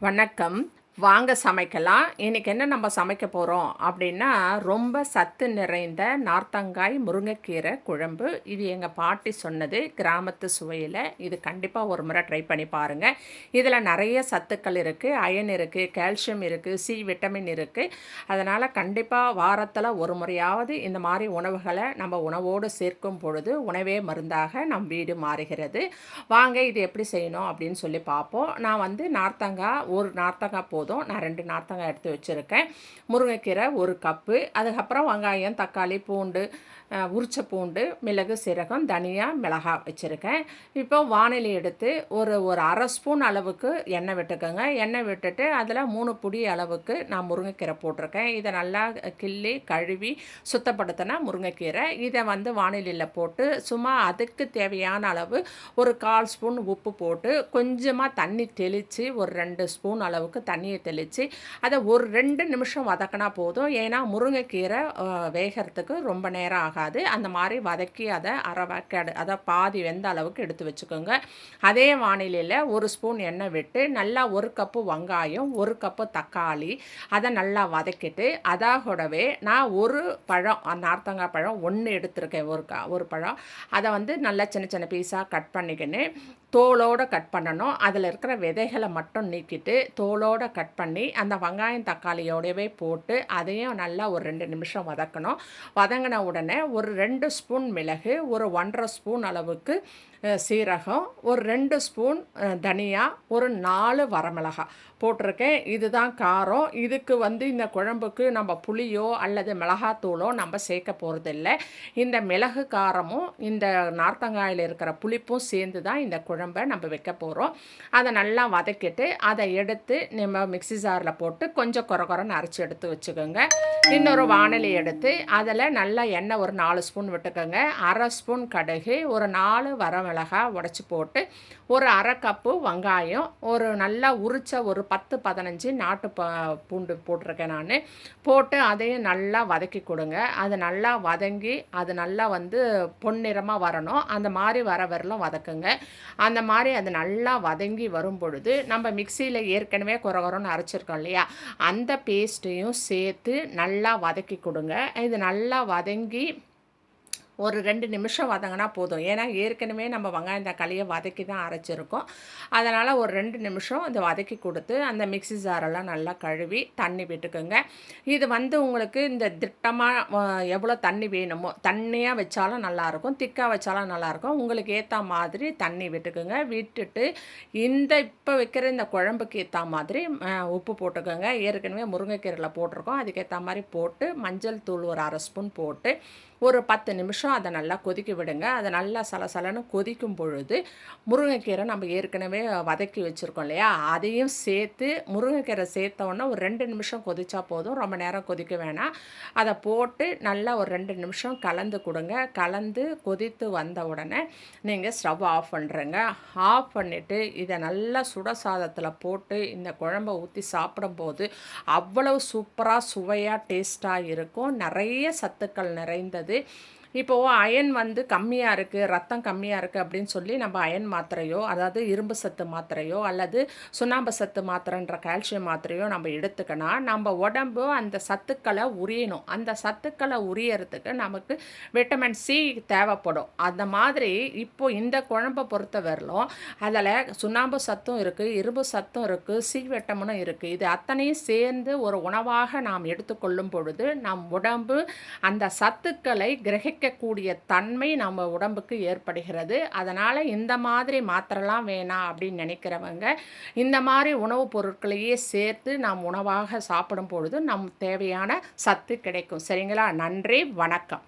வணக்கம். வாங்க சமைக்கலாம். இன்றைக்கி என்ன நம்ம சமைக்க போகிறோம் அப்படின்னா ரொம்ப சத்து நிறைந்த நார்த்தங்காய் முருங்கைக்கீரை குழம்பு. இது எங்கள் பாட்டி சொன்னது கிராமத்து சுவையில். இது கண்டிப்பாக ஒரு முறை ட்ரை பண்ணி பாருங்கள் இதில் நிறைய சத்துக்கள் இருக்குது அயன் இருக்குது கால்சியம் இருக்குது சி விட்டமின் இருக்குது அதனால் கண்டிப்பாக வாரத்தில் ஒரு முறையாவது இந்த மாதிரி உணவுகளை நம்ம உணவோடு சேர்க்கும் பொழுது உணவே மருந்தாக நம் வீடு மாறுகிறது. வாங்க இது எப்படி செய்யணும் அப்படின்னு சொல்லி பார்ப்போம். நான் வந்து நார்த்தங்காய் ஒரு நார்த்தங்காய் போதும். போதும். நான் ரெண்டு நார்த்தங்காய் எடுத்து வச்சுருக்கேன். முருங்கைக்கீரை ஒரு கப்பு. அதுக்கப்புறம் வெங்காயம் தக்காளி பூண்டு உரிச்ச பூண்டு மிளகு சீரகம் தனியாக மிளகாய் வச்சுருக்கேன். இப்போ வானிலை எடுத்து ஒரு ஒரு அரை ஸ்பூன் அளவுக்கு எண்ணெய் விட்டுக்கோங்க. எண்ணெய் விட்டுட்டு அதில் மூணு புடி அளவுக்கு நான் முருங்கைக்கீரை போட்டிருக்கேன். இதை நல்லா கிள்ளி கழுவி சுத்தப்படுத்தினா முருங்கைக்கீரை. இதை வந்து வானிலையில் போட்டு சும்மா அதுக்கு தேவையான அளவு ஒரு கால் ஸ்பூன் உப்பு போட்டு கொஞ்சமாக தண்ணி தெளித்து ஒரு ரெண்டு ஸ்பூன் அளவுக்கு தண்ணியை தெளித்து அதை ஒரு ரெண்டு நிமிஷம் வதக்கினா போதும். ஏன்னா முருங்கைக்கீரை வேகிறதுக்கு ரொம்ப நேரம் ஆகாது. அந்த மாதிரி வதக்கி அதை அரை வேக்காடு அதை பாதி வெந்த அளவுக்கு எடுத்து வச்சுக்கோங்க. அதே வானிலையில் ஒரு ஸ்பூன் எண்ணெய் விட்டு நல்லா ஒரு கப்பு வெங்காயம் ஒரு கப்பு தக்காளி அதை நல்லா வதக்கிட்டு அதாகூடவே நான் ஒரு பழம் நார்த்தங்காய் பழம் ஒன்று எடுத்திருக்கேன். ஒரு கா ஒரு பழம். அதை வந்து நல்லா சின்ன சின்ன பீஸாக கட் பண்ணிக்கின்னு தோலோடு கட் பண்ணணும். அதில் இருக்கிற விதைகளை மட்டும் நீக்கிட்டு தோலோடு கட் கட் பண்ணி அந்த வெங்காயம் தக்காளியோடவே போட்டு அதையும் நல்லா ஒரு ரெண்டு நிமிஷம் வதக்கணும். வதங்கின உடனே ஒரு ரெண்டு ஸ்பூன் மிளகு ஒரு ஒன்றரை ஸ்பூன் அளவுக்கு சீரகம் ஒரு ரெண்டு ஸ்பூன் தனியா ஒரு நாலு வரமிளகாய் போட்டிருக்கேன். இதுதான் காரம். இதுக்கு வந்து இந்த குழம்புக்கு நம்ம புளியோ அல்லது மிளகாத்தூளோ நம்ம சேர்க்க போகிறதில்ல இந்த மிளகு காரமும் இந்த நார்த்தங்காயில் இருக்கிற புளிப்பும் சேர்ந்து தான் இந்த குழம்பை நம்ம வைக்க போகிறோம் அதை நல்லா வதக்கிட்டு அதை எடுத்து நம்ம மிக்சி ஜாரில் போட்டு கொஞ்சம் குறை குறைன்னு அரைச்சி எடுத்து வச்சுக்கோங்க. இன்னொரு வானலி எடுத்து அதில் நல்லா எண்ணெய் ஒரு நாலு ஸ்பூன் விட்டுக்கோங்க. அரை ஸ்பூன் கடுகு ஒரு நாலு வரமிளகா உடச்சி போட்டு ஒரு அரை கப்பு வெங்காயம் ஒரு நல்லா உரித்த ஒரு பத்து பதினஞ்சு நாட்டு ப பூண்டு போட்டிருக்கேன் நான். போட்டு அதையும் நல்லா வதக்கி கொடுங்க. அது நல்லா வதங்கி அது நல்லா வந்து பொன்னிறமாக வரணும். அந்த மாதிரி வர வரலும் வதக்குங்க. அந்த மாதிரி அது நல்லா வதங்கி வரும் பொழுது நம்ம மிக்சியில் ஏற்கனவே குறை குறைன்னு அரைச்சிருக்கோம் இல்லையா? அந்த பேஸ்ட்டையும் சேர்த்து நல்லா வதக்கி கொடுங்க. இது நல்லா வதங்கி ஒரு ரெண்டு நிமிஷம் வதங்கினா போதும். ஏன்னா ஏற்கனவே நம்ம வெங்காயம் தக்காளியை வதக்கி தான் அரைச்சிருக்கோம். அதனால் ஒரு ரெண்டு நிமிஷம் இதை வதக்கி கொடுத்து அந்த மிக்சி ஜாரெல்லாம் நல்லா கழுவி தண்ணி விட்டுக்குங்க. இது வந்து உங்களுக்கு இந்த திட்டமாக எவ்வளோ தண்ணி வேணுமோ தண்ணியாக வச்சாலும் நல்லாயிருக்கும் திக்காக வச்சாலும் நல்லாயிருக்கும். உங்களுக்கு ஏற்ற மாதிரி தண்ணி விட்டுக்குங்க. விட்டுட்டு இந்த இப்போ வைக்கிற இந்த குழம்புக்கு ஏற்ற மாதிரி உப்பு போட்டுக்கோங்க. ஏற்கனவே முருங்கைக்கீரையில் போட்டிருக்கோம். அதுக்கேற்ற மாதிரி போட்டு மஞ்சள் தூள் ஒரு அரை ஸ்பூன் போட்டு ஒரு பத்து நிமிஷம் அதை நல்லா கொதிக்க விடுங்க. அதை நல்லா சலசலன்னு கொதிக்கும் பொழுது முருங்கைக்கீரை நம்ம ஏற்கனவே வதக்கி வச்சுருக்கோம் இல்லையா? அதையும் சேர்த்து முருங்கைக்கீரை சேர்த்தோன்னே ஒரு ரெண்டு நிமிஷம் கொதிச்சா போதும். ரொம்ப நேரம் கொதிக்க வேணாம். அதை போட்டு நல்லா ஒரு ரெண்டு நிமிஷம் கலந்து கொடுங்க. கலந்து கொதித்து வந்த உடனே நீங்கள் ஸ்டவ் ஆஃப் பண்ணுறங்க ஆஃப் பண்ணிவிட்டு இதை நல்லா சுட சாதத்தில் போட்டு இந்த குழம்பை ஊற்றி சாப்பிடும்போது அவ்வளவு சூப்பராக சுவையாக டேஸ்ட்டாக இருக்கும். நிறைய சத்துக்கள் நிறைந்தது. 对。இப்போது அயன் வந்து கம்மியாக இருக்குது ரத்தம் கம்மியாக இருக்குது அப்படின்னு சொல்லி நம்ம அயன் மாத்திரையோ அதாவது இரும்பு சத்து மாத்திரையோ அல்லது சுண்ணாம்பு சத்து மாத்திரைன்ற கால்சியம் மாத்திரையோ நம்ம எடுத்துக்கணும் நம்ம உடம்பு அந்த சத்துக்களை உரியணும். அந்த சத்துக்களை உரியறதுக்கு நமக்கு விட்டமின் சி தேவைப்படும். அந்த மாதிரி இப்போ இந்த குழம்பை பொறுத்தவரையிலும் அதில் சுண்ணாம்பு சத்தும் இருக்குது இரும்பு சத்தும் இருக்குது சி விட்டமினும் இருக்குது இது அத்தனையும் சேர்ந்து ஒரு உணவாக நாம் எடுத்துக்கொள்ளும் பொழுது நம் உடம்பு அந்த சத்துக்களை கிரகி கிடைக்கக்கூடிய தன்மை நம்ம உடம்புக்கு ஏற்படுகிறது. அதனால் இந்த மாதிரி மாத்திரலாம் வேணாம் அப்படின்னு நினைக்கிறவங்க இந்த மாதிரி உணவுப் பொருட்களையே சேர்த்து நாம் உணவாக சாப்பிடும் பொழுது நம் தேவையான சத்து கிடைக்கும். சரிங்களா? நன்றி வணக்கம்.